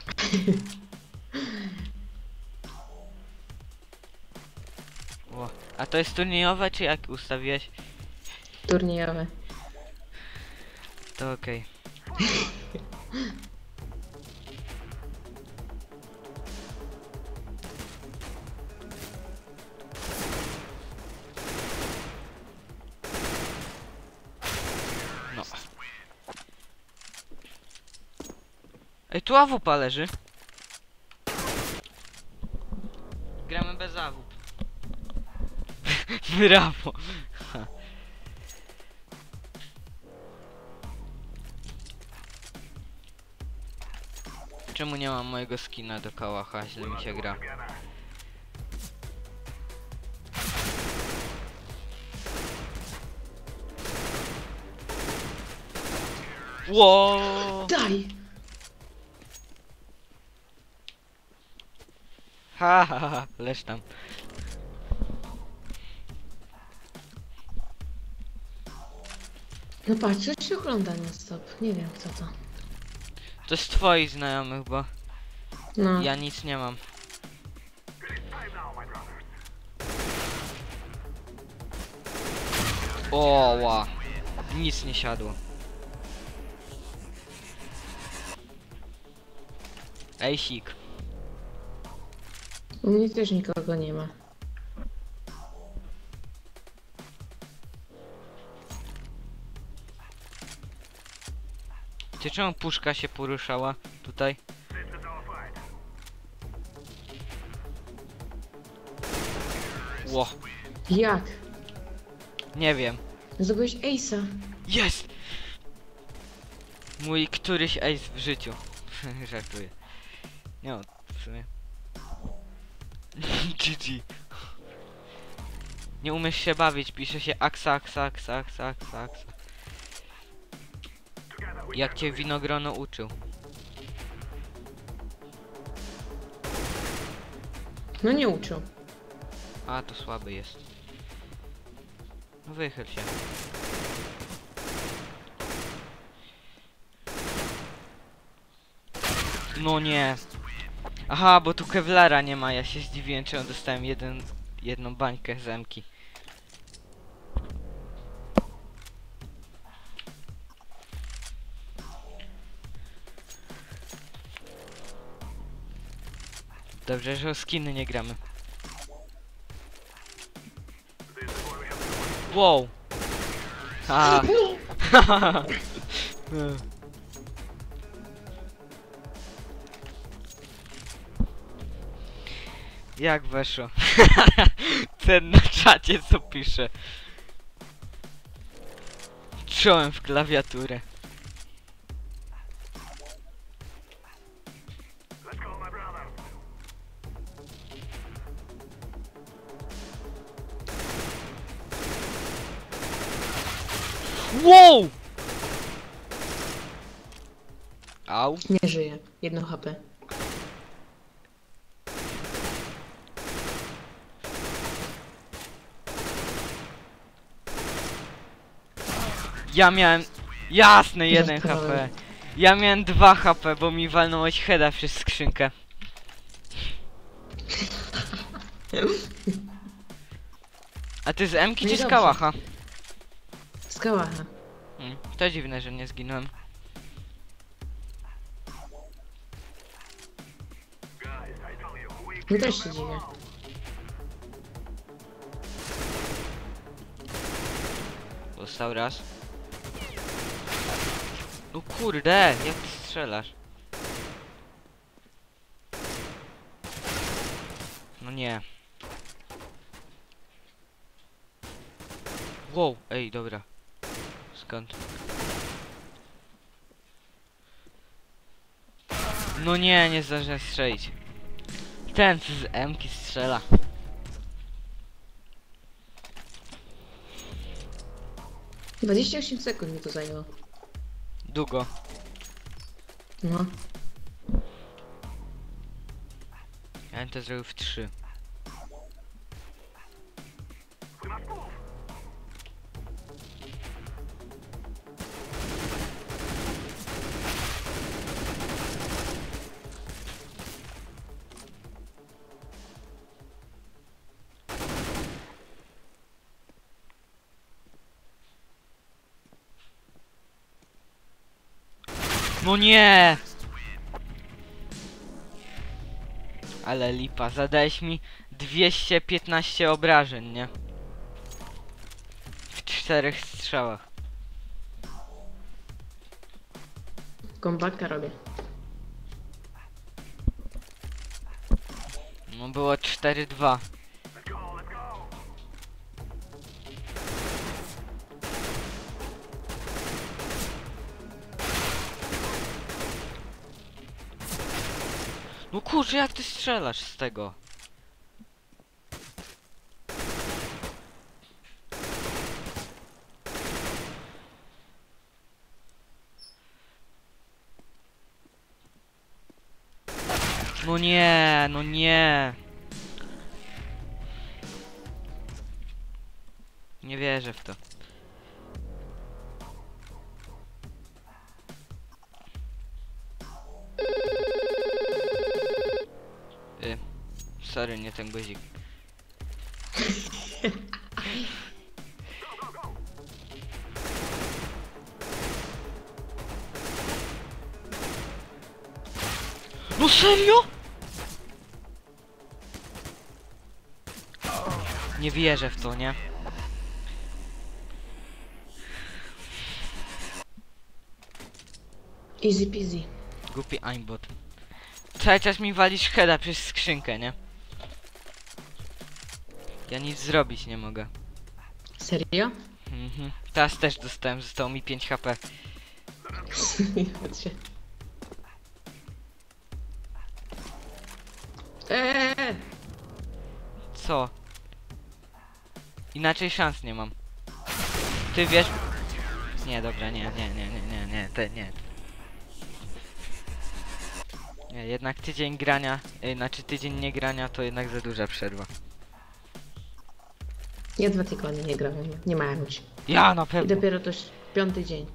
O, a to jest turniejowe, czy jak ustawiłeś? Turniejowe. To okej. Ej, tu AWP leży. Gramy bez AWP. Brawo. Czemu nie mam mojego skina do kałacha? Źle mi się gra. Ło! Daj! Ha, ha, ha, leż tam. No patrz, już się ogląda na stop. Nie wiem kto to. To z twoich znajomych, bo No. ja nic nie mam. O, ła. Nic nie siadło. Ej, sik. U mnie też nikogo nie ma. Ty czemu puszka się poruszała tutaj? Ło, Jak? nie wiem. Zdobyłeś Ace'a. Jest! Mój któryś ace w życiu. Żartuję. Nie no, w sumie. GG. Nie umiesz się bawić, pisze się aksa, aksa, aksa, aksa, aksa, aksa. Jak cię winogrono uczył. No nie uczył. A, to słaby jest. No wychyl się. No nie. Aha, bo tu Kevlara nie ma, ja się zdziwiłem, czemu dostałem jeden, jedną bańkę z Emki. Dobrze, że o skiny nie gramy. Wow. A. Jak weszło? Ten na czacie co pisze. Czołem w klawiaturę. Wow! Au. Nie żyje. Jedno HP. Ja miałem... Jasne, jeden. HP. Ja miałem 2 HP, bo mi walnąłeś heada przez skrzynkę. A ty z Emki No i czy z dobrze. Kałacha? Z kałacha. Hmm, to dziwne, że nie zginąłem. My też się dziwię. Został raz. No kurde, jak ty strzelasz? No nie. Wow, ej, dobra. Skąd? No nie, nie zdążyłem strzelić. Ten z M-ki strzela. Dwadzieścia osiem sekund mi to zajęło. Długo. No. Ja bym to zrobił w 3. No nie! Ale lipa, zadałeś mi 215 obrażeń, nie? W czterech strzałach. Kombaka robię. No było 4-2. No kurczę, jak ty strzelasz z tego? No nie, no nie. Nie wierzę w to. Sorry, nie ten guzik. No serio? Nie wierzę w to, nie? Easy peasy. Głupi aimbot. Cały czas mi walisz heada przez skrzynkę, nie? Ja nic zrobić nie mogę. Serio? Mhm. Teraz też dostałem, zostało mi 5 HP. Eee! Co? Inaczej szans nie mam. Ty wiesz... Nie, dobra, nie, nie, nie, nie, nie, nie, te, nie. Nie, jednak tydzień grania, znaczy tydzień nie grania to jednak za duża przerwa. Ja dwa tygodnie nie grałem, nie, miałem się. Ja na I pewno. dopiero to piąty dzień.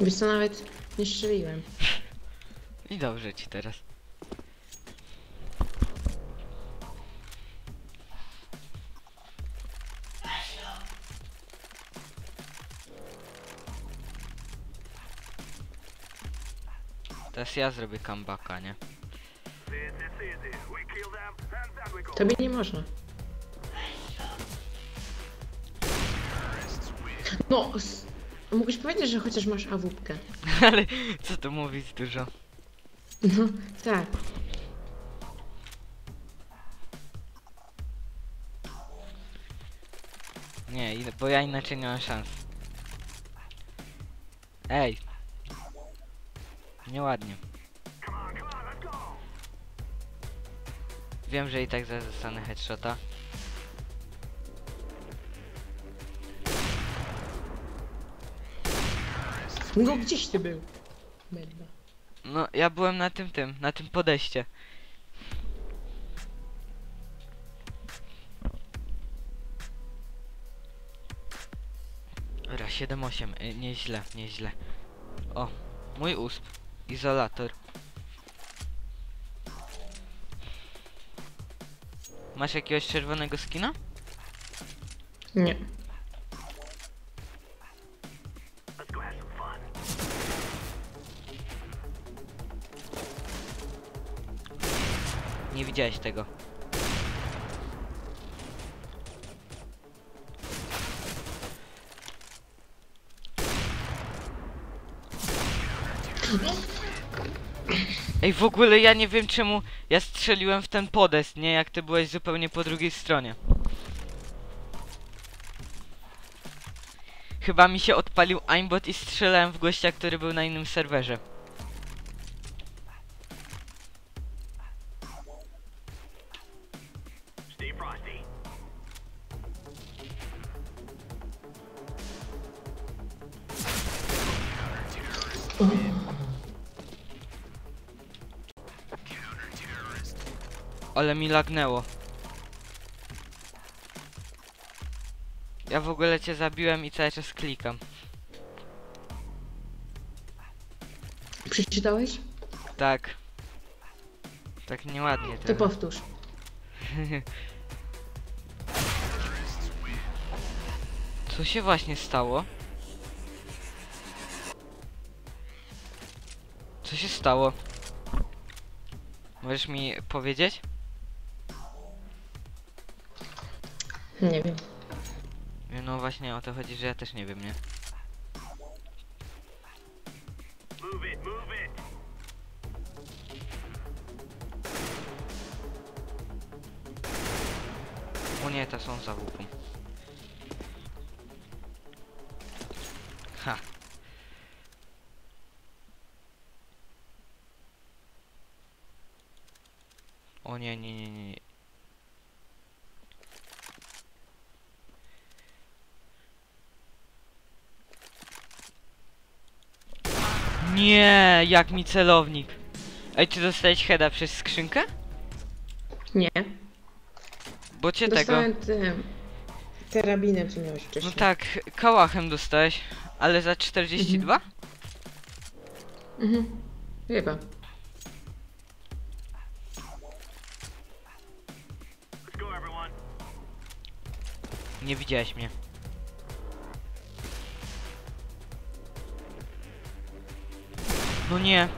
Wiesz co, nawet nie strzeliłem. I dobrze ci teraz. Teraz ja zrobię comebacka, nie? Tobie nie można. No, s- mógłbyś powiedzieć, że chociaż masz awupkę. Ale co tu mówić dużo? No, tak. Nie, bo ja inaczej nie mam szans. Ej! Nieładnie. Wiem, że i tak zaraz dostanę headshota. No, gdzieś ty był? No, ja byłem na tym tym, na tym podejście. Dobra, 7-8, y, nieźle, nieźle. O, mój usp, izolator. Masz jakiegoś czerwonego skina? Nie. Nie widziałeś tego. Ej, w ogóle ja nie wiem czemu ja strzeliłem w ten podest, nie? Jak ty byłeś zupełnie po drugiej stronie. Chyba mi się odpalił aimbot i strzelałem w gościa, który był na innym serwerze. Ale mi lagnęło. Ja w ogóle cię zabiłem i cały czas klikam. Przeczytałeś? Tak. Tak nieładnie To trochę. powtórz. Co się właśnie stało? Co się stało? Możesz mi powiedzieć? Nie wiem. No właśnie o to chodzi, że ja też nie wiem, nie? O nie, te są za łupą. Ha. O nie, nie, nie, nie. Nie. Jak mi celownik. Ej, ty dostałeś heada przez skrzynkę? Nie. Bo cię tego... Dostałem tym... Karabinem, co miałeś wcześniej. No tak, kałachem dostałeś, ale za 42? Mhm. Chyba. Nie widziałeś mnie. No nie.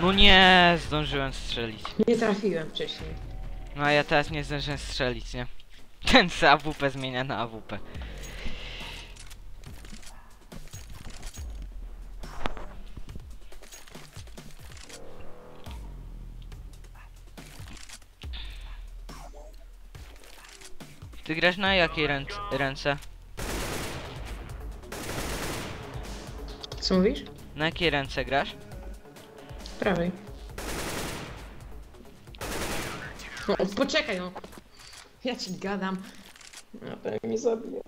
No nie, zdążyłem strzelić. Nie trafiłem wcześniej. No a ja teraz nie zdążyłem strzelić, nie? Ten z AWP zmienia na AWP. Ty grasz na jakiej ręc ręce? Co mówisz? Na jakiej ręce grasz? Prawej. O, poczekaj no. Ja ci gadam. No to mnie zabije.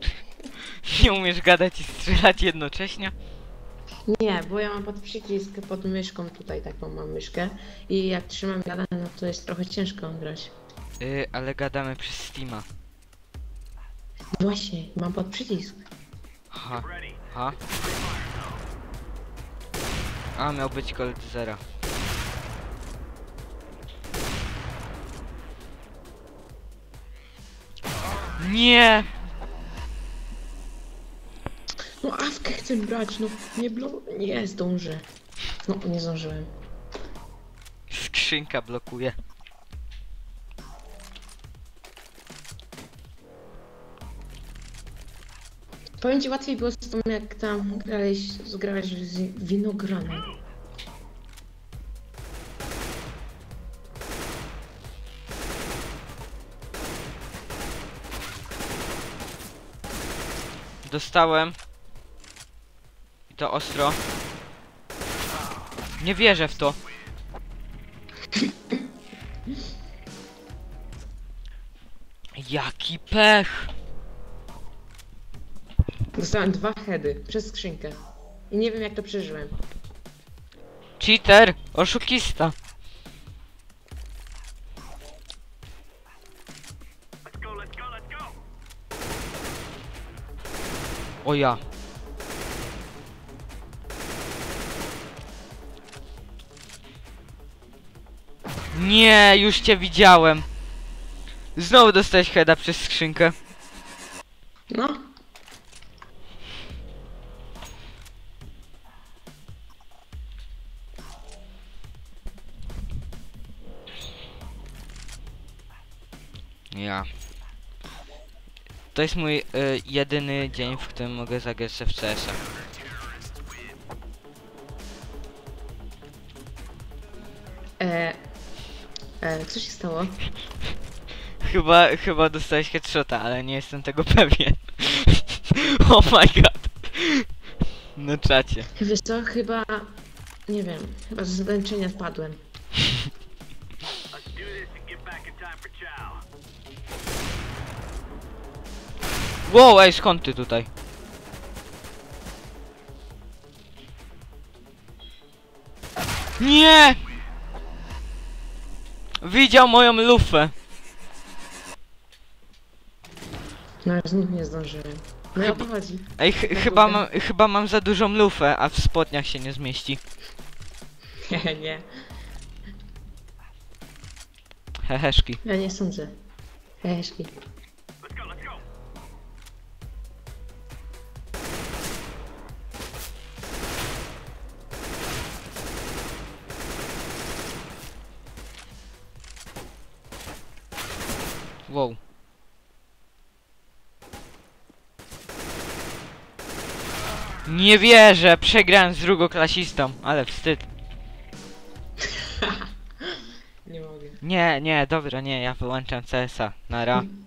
Nie umiesz gadać i strzelać jednocześnie? Nie, bo ja mam pod przycisk pod myszką tutaj taką mam myszkę i jak trzymam gadane, no to jest trochę ciężko grać. Yy, ale gadamy przez Steama. Właśnie, mam pod przycisk. Ha. Ha. A, miał być Gold Zero. Nie! No awkę chcę brać, no nie blo... Nie zdążę. No, nie zdążyłem. Skrzynka blokuje. Powiem ci, łatwiej było z tym, jak tam grałeś, zgrałeś z winogranem. Dostałem. I to ostro. Nie wierzę w to. Jaki pech! Dostałem dwa heady przez skrzynkę. I nie wiem, jak to przeżyłem. Cheater! Oszukista! O ja. Nie, już cię widziałem. Znowu dostałeś heada przez skrzynkę. No, To jest mój y, jedyny dzień, w którym mogę zagrać się w CS-a. e, e, co się stało? Chyba, chyba dostałeś headshota, ale nie jestem tego pewien. oh my god. Na czacie. Wiesz co, chyba... Nie wiem, chyba z zmęczenia spadłem. Wow, ej, skąd ty tutaj? Nie! Widział moją lufę. No z nim nie zdążyłem. No i o to chodzi. Ej, ch Na chyba, górę. mam, chyba mam za dużą lufę, a w spodniach się nie zmieści. Nie, nie. Heheszki. Ja nie sądzę. Heszki. Wow. Nie wierzę, przegrałem z drugoklasistą, ale wstyd. Nie mogę. Nie, nie, dobra, nie, ja wyłączam CS-a. Nara.